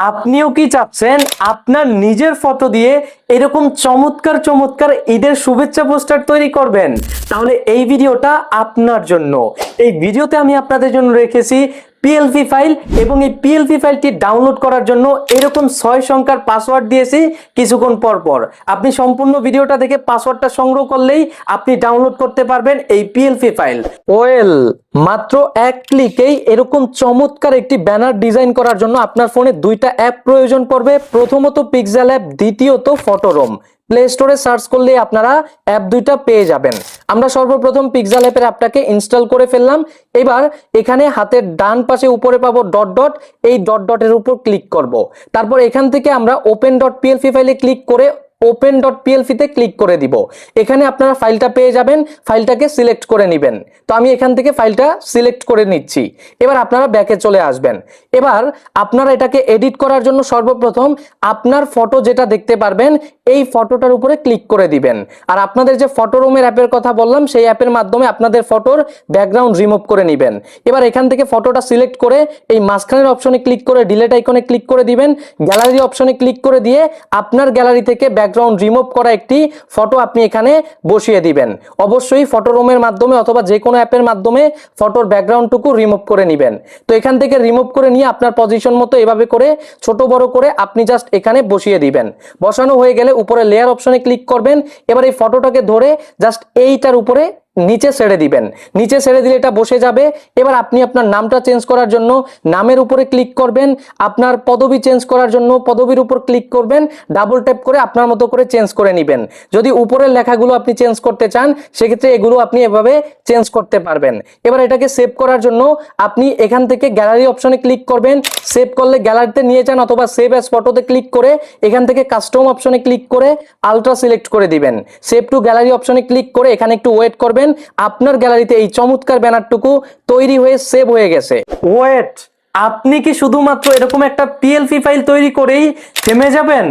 আপনিও কি চাচ্ছেন আপনার নিজের ফটো দিয়ে এরকম চমৎকার চমৎকার ঈদের শুভেচ্ছা পোস্টার তৈরি করবেন। তাহলে এই ভিডিওটা আপনার জন্য। এই ভিডিওতে আমি আপনাদের জন্য রেখেছি পিএলপি ফাইল এবং এই পিএলপি ফাইলটি ডাউনলোড করার জন্য এরকম ছয় সংখ্যার পাসওয়ার্ড দিয়েছি কিছুক্ষণ পর পর। আপনি সম্পূর্ণ ভিডিওটা দেখে পাসওয়ার্ডটা সংগ্রহ করলেই আপনি ডাউনলোড করতে পারবেন এই পিএলপি ফাইল ওয়েল, মাত্র এক ক্লিকেই এরকম চমৎকার একটি ব্যানার ডিজাইন করার জন্য আপনার ফোনে দুইটা অ্যাপ প্রয়োজন পড়বে। প্রথমত পিক্সেল অ্যাপ দ্বিতীয়ত ফটোরোম। প্লে স্টোরে সার্চ করলে আপনারা অ্যাপ দুইটা পেয়ে যাবেন। আমরা সর্বপ্রথম পিক্সেল অ্যাপের অ্যাপটাকে ইনস্টল করে ফেললাম। এবার এখানে হাতের ডান পাশে উপরে পাবো ডট ডট এই ডট ডটের উপর ক্লিক করব। তারপর এখান থেকে আমরা ওপেন ডট পিএলপি ফাইলে ক্লিক করে ওপেন ডট পিএলপিতে ক্লিক করে দিব। এখানে আপনারা ফাইলটা পেয়ে যাবেন ফাইলটাকে সিলেক্ট করে নেবেন। তো আমি এখান থেকে ফাইলটা সিলেক্ট করে নিচ্ছি। এবার আপনারা ব্যাকে চলে আসবেন। এবার আপনারা এটাকে এডিট করার জন্য সর্বপ্রথম আপনার ফটো যেটা দেখতে পারবেন, এই ফটোটার উপরে ক্লিক করে দিবেন। আর আপনাদের যে ফটো রুমের অ্যাপের কথা বললাম, সেই অ্যাপের মাধ্যমে আপনাদের ফটোর ব্যাকগ্রাউন্ড রিমুভ করে নেবেন। এবার এখান থেকে ফটোটা সিলেক্ট করে এই মাঝখানের অপশনে ক্লিক করে ডিলেট আইকনে ক্লিক করে দিবেন। গ্যালারি অপশনে ক্লিক করে দিয়ে আপনার গ্যালারি থেকে ব্যাকগ্রাউন্ড রিমুভ করা একটি ফটো আপনি এখানে বসিয়ে দিবেন। অবশ্যই ফটো রুমের মাধ্যমে অথবা যে কোনো অ্যাপের মাধ্যমে ফটোর ব্যাকগ্রাউন্ডটুকু রিমুভ করে নেবেন। তো এখান থেকে রিমুভ করে নিয়ে আপনার পজিশন মতো এভাবে করে ছোট বড় করে আপনি জাস্ট এখানে বসিয়ে দিবেন। বসানো হয়ে গেলে উপরে লেয়ার অপশনে ক্লিক করবেন। এবার এই ফটোটাকে ধরে জাস্ট এইটার উপরে নিচে ছেড়ে দিবেন। নিচে ছেড়ে দিলে এটা বসে যাবে। এবার আপনি আপনার নামটা চেঞ্জ করার জন্য নামের উপরে ক্লিক করবেন। আপনার পদবি চেঞ্জ করার জন্য পদবির উপর ক্লিক করবেন। ডাবল ট্যাপ করে আপনার মতো করে চেঞ্জ করে নেবেন। যদি উপরের লেখাগুলো আপনি চেঞ্জ করতে চান, সেক্ষেত্রে এগুলো আপনি এভাবে চেঞ্জ করতে পারবেন। এবার এটাকে সেভ করার জন্য আপনি এখান থেকে গ্যালারি অপশনে ক্লিক করবেন। সেভ করলে গ্যালারিতে নিয়ে যান অথবা সেভ অ্যাজ ফটোতে ক্লিক করে এখান থেকে কাস্টম অপশনে ক্লিক করে আলট্রা সিলেক্ট করে দিবেন। সেভ টু গ্যালারি অপশনে ক্লিক করে এখানে একটু ওয়েট করবেন। আপনার গ্যালারিতে এই চমৎকার ব্যানারটুকু তৈরি হয়ে সেভ হয়ে গেছে। ওয়েট আপনি কি শুধুমাত্র এরকম একটা পিএলপি ফাইল তৈরি করেই থেমে যাবেন?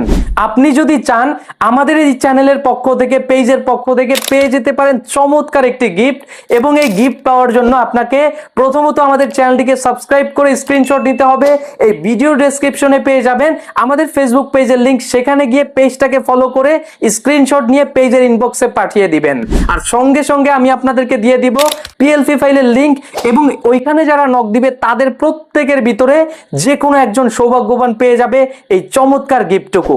আপনি যদি চান, আমাদের এই চ্যানেলের পক্ষ থেকে পেজের পক্ষ থেকে পেয়ে যেতে পারেন চমৎকার একটি গিফট এবং এই গিফট পাওয়ার জন্য আপনাকে প্রথমত আমাদের চ্যানেলটিকে সাবস্ক্রাইব করে স্ক্রিনশট নিতে হবে। এই ভিডিও ডেসক্রিপশনে পেয়ে যাবেন। আমাদের ফেসবুক পেজের লিঙ্ক সেখানে গিয়ে পেজটাকে ফলো করে স্ক্রিনশট নিয়ে পেজের ইনবক্সে পাঠিয়ে দিবেন। আর সঙ্গে সঙ্গে আমি আপনাদেরকে দিয়ে দিব পিএলপি ফাইলের লিঙ্ক এবং ওইখানে যারা নক দিবে, তাদের প্রত্যেকের ভিতরে যে কোনো একজন সৌভাগ্যবান পেয়ে যাবে এই চমৎকার গিফটটুকু